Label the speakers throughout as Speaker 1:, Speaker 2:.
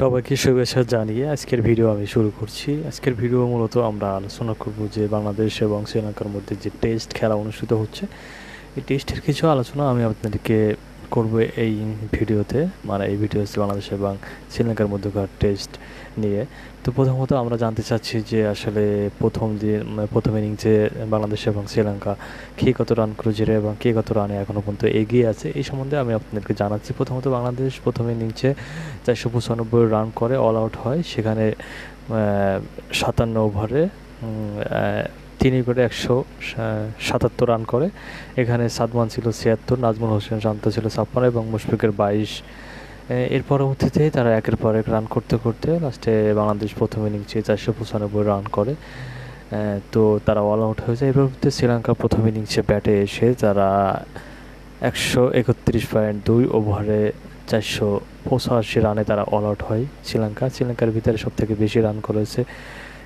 Speaker 1: সবাইকে শুভেচ্ছা জানিয়ে আজকের ভিডিও আমি শুরু করছি। আজকের ভিডিও মূলত আমরা আলোচনা করব যে বাংলাদেশ এবং শ্রীলঙ্কার মধ্যে যে টেস্ট খেলা অনুষ্ঠিত হচ্ছে, এই টেস্টের কিছু আলোচনা আমি আপনাদেরকে করব এই ভিডিওতে মানে এই ভিডিও হচ্ছে বাংলাদেশ এবং শ্রীলঙ্কার মধ্যকার টেস্ট নিয়ে। তো প্রথমত আমরা জানতে চাচ্ছি যে আসলে প্রথম দিন মানে প্রথম ইনিংসে বাংলাদেশ এবং শ্রীলঙ্কা কে কত রান করেছিল এবং কে কত রানে এখনও পর্যন্ত এগিয়ে আছে, এই সম্বন্ধে আমি আপনাদেরকে জানাচ্ছি। প্রথমত বাংলাদেশ প্রথম ইনিংসে চারশো পঁচানব্বই রান করে অল আউট হয়। সেখানে সাতান্ন ওভারে তিনি করে একশো সাতাত্তর রান করে। এখানে সাদমান ছিল ছিয়াত্তর, নাজমুল হোসেন শান্ত ছিল ছাপ্পান্ন এবং মুশফিকের বাইশ। এর পরবর্তীতে তারা একের পর এক রান করতে করতে লাস্টে বাংলাদেশ প্রথম ইনিংসে চারশো পঁচানব্বই রান করে। তো তারা অল আউট হয়ে যায়। এর পরবর্তীতে শ্রীলঙ্কা প্রথম ইনিংসে ব্যাটে এসে তারা একশো একত্রিশ পয়েন্ট দুই ওভারে চারশো পঁচাশি রানে তারা অল আউট হয় শ্রীলঙ্কা। শ্রীলঙ্কার ভিতরে সব থেকে বেশি রান করেছে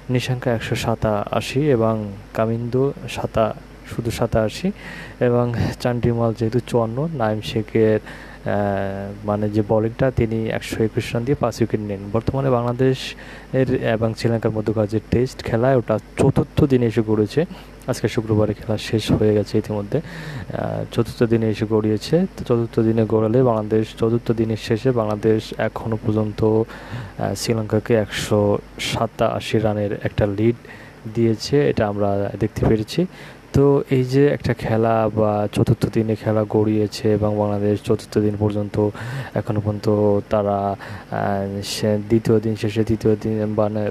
Speaker 1: নিশাঙ্কা একশো সাতাশি এবং কামিন্দু সাতা শুধু সাতাশি, এবং চান্ডিমাল যেহেতু চুয়ান্ন, নাইম শেখের মানে যে বলিংটা তিনি একশো একুশ রান দিয়ে পাঁচ উইকেট নেন। বর্তমানে বাংলাদেশ এর এবং শ্রীলঙ্কার মধ্যকার যে টেস্ট খেলায় ওটা চতুর্থ দিনে এসে গড়েছে আজকে শুক্রবারে খেলা শেষ হয়ে গেছে ইতিমধ্যে। চতুর্থ দিনে এসে গড়িয়েছে। তো চতুর্থ দিনে গড়ালে বাংলাদেশ, চতুর্থ দিনের শেষে বাংলাদেশ এখনও পর্যন্ত শ্রীলঙ্কাকে একশো সাতাশি রানের একটা লিড দিয়েছে, এটা আমরা দেখতে পেরেছি। তো এই যে একটা খেলা বা চতুর্থ দিনে খেলা গড়িয়েছে এবং বাংলাদেশ চতুর্থ দিন পর্যন্ত এখনও পর্যন্ত তারা দ্বিতীয় দিন শেষে তৃতীয় দিন মানে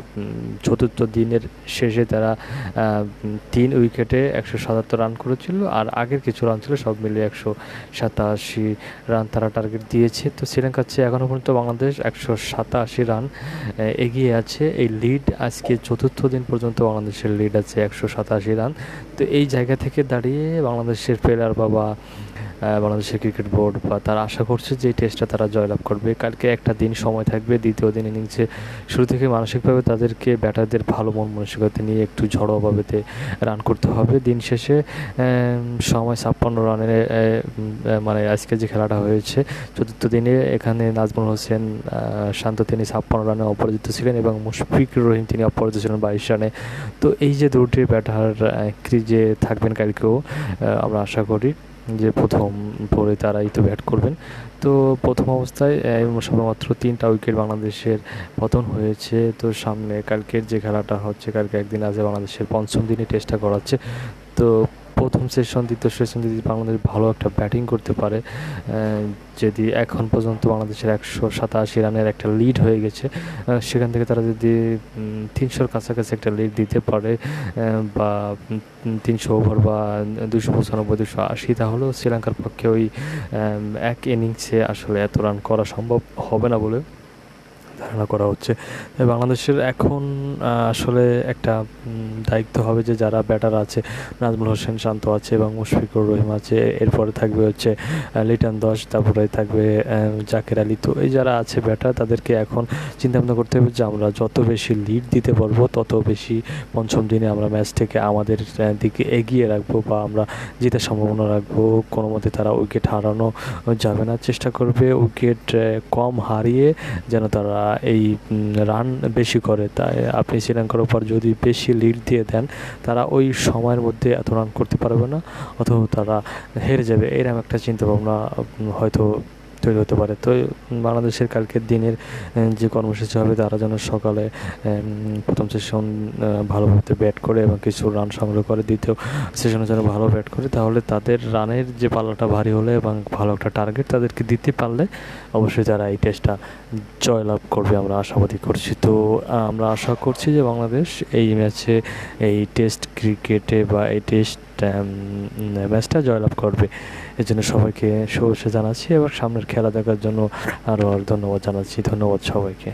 Speaker 1: চতুর্থ দিনের শেষে তারা তিন উইকেটে একশো সাতাত্তর রান করেছিল আর আগের কিছু রান ছিল সব মিলিয়ে একশো সাতাশি রান তারা টার্গেট দিয়েছে। তো শ্রীলঙ্কার চেয়ে এখনও পর্যন্ত বাংলাদেশ একশো সাতাশি রান এগিয়ে আছে। এই লিড আজকে চতুর্থ দিন পর্যন্ত বাংলাদেশের লিড আছে একশো সাতাশি রান। তো এই জায়গা থেকে দাঁড়িয়ে বাংলাদেশের প্লেয়ার বা বাংলাদেশের ক্রিকেট বোর্ড বা তারা আশা করছে যে টেস্টটা তারা জয়লাভ করবে। কালকে একটা দিন সময় থাকবে, দ্বিতীয় দিন ইনিংসে শুরু থেকে মানসিকভাবে তাদেরকে ব্যাটারদের ভালো মন মানসিকতা নিয়ে একটু ঝড়োভাবেতে রান করতে হবে। দিন শেষে সময় ছাপ্পান্ন রানের মানে আজকে যে খেলাটা হয়েছে, চতুর্থ দিনে এখানে নাজমুল হোসেন শান্ত তিনি ছাপ্পান্ন রানে অপরাজিত ছিলেন এবং মুশফিকুর রহিম তিনি অপরাজিত ছিলেন বাইশ রানে। তো এই যে দুটি ব্যাটার ক্রিজে থাকবেন কালকেও আমরা আশা করি যে প্রথম পরে তারাই তো ব্যাট করবেন। তো প্রথম অবস্থায় সবেমাত্র তিনটা উইকেট বাংলাদেশের পতন হয়েছে। তো সামনে কালকের যে খেলাটা হচ্ছে, কালকে একদিন আছে বাংলাদেশের পঞ্চম দিনে টেস্টটা করাচ্ছে। তো প্রথম সেশন দ্বিতীয় সেশন যদি বাংলাদেশ ভালো একটা ব্যাটিং করতে পারে যদি এখন পর্যন্ত বাংলাদেশের একশো সাতাশি রানের একটা লিড হয়ে গেছে সেখান থেকে তারা যদি তিনশোর কাছাকাছি একটা লিড দিতে পারে বা তিনশো ওভার বা দুশো পঁচানব্বই, দুশো আশি, তাহলেও শ্রীলঙ্কার পক্ষে ওই এক ইনিংসে আসলে এত রান করা সম্ভব হবে না বলে ধারণা করা হচ্ছে। বাংলাদেশের এখন আসলে একটা দায়িত্ব হবে যে যারা ব্যাটার আছে, নাজমুল হোসেন শান্ত আছে এবং মুশফিকুর রহিম আছে, এরপরে থাকবে হচ্ছে লিটন দশ, তারপরে থাকবে জাকের আলী। তো এই যারা আছে ব্যাটার, তাদেরকে এখন চিন্তাভাবনা করতে হবে যে আমরা যত বেশি লিড দিতে পারব, তত বেশি পঞ্চম দিনে আমরা ম্যাচটাকে আমাদের দিকে এগিয়ে রাখব বা আমরা জিতার সম্ভাবনা রাখব। কোনো মতে তারা উইকেট হারানো যাবে না। চেষ্টা করবে উইকেট কম হারিয়ে যেন তারা এই রান বেশি করে, তাই আপনি শ্রীলঙ্কার উপর যদি বেশি লিড দিয়ে দেন, তারা ওই সময়ের মধ্যে এত রান করতে পারবে না, অথবা তারা হেরে যাবে এরকম একটা চিন্তাভাবনা হয়তো তৈরি হতে পারে। তো বাংলাদেশের কালকের দিনের যে কর্মসূচি হবে তারা যেন সকালে প্রথম সেশন ভালোভাবে ব্যাট করে এবং কিছু রান সংগ্রহ করে, দ্বিতীয় সেশনে যেন ভালো ব্যাট করে, তাহলে তাদের রানের যে পাল্লাটা ভারী হলে এবং ভালো একটা টার্গেট তাদেরকে দিতে পারলে অবশ্যই তারা এই টেস্টটা জয়লাভ করবে আমরা আশাবাদী করছি। তো আমরা আশা করছি যে বাংলাদেশ এই ম্যাচে এই টেস্ট ক্রিকেটে বা এই টেস্ট ম্যাচটা জয়লাভ করবে। এর জন্য সবাইকে শুভেচ্ছা জানাচ্ছি এবং সামনের খেলা দেখার জন্য আরও ধন্যবাদ জানাচ্ছি। ধন্যবাদ সবাইকে।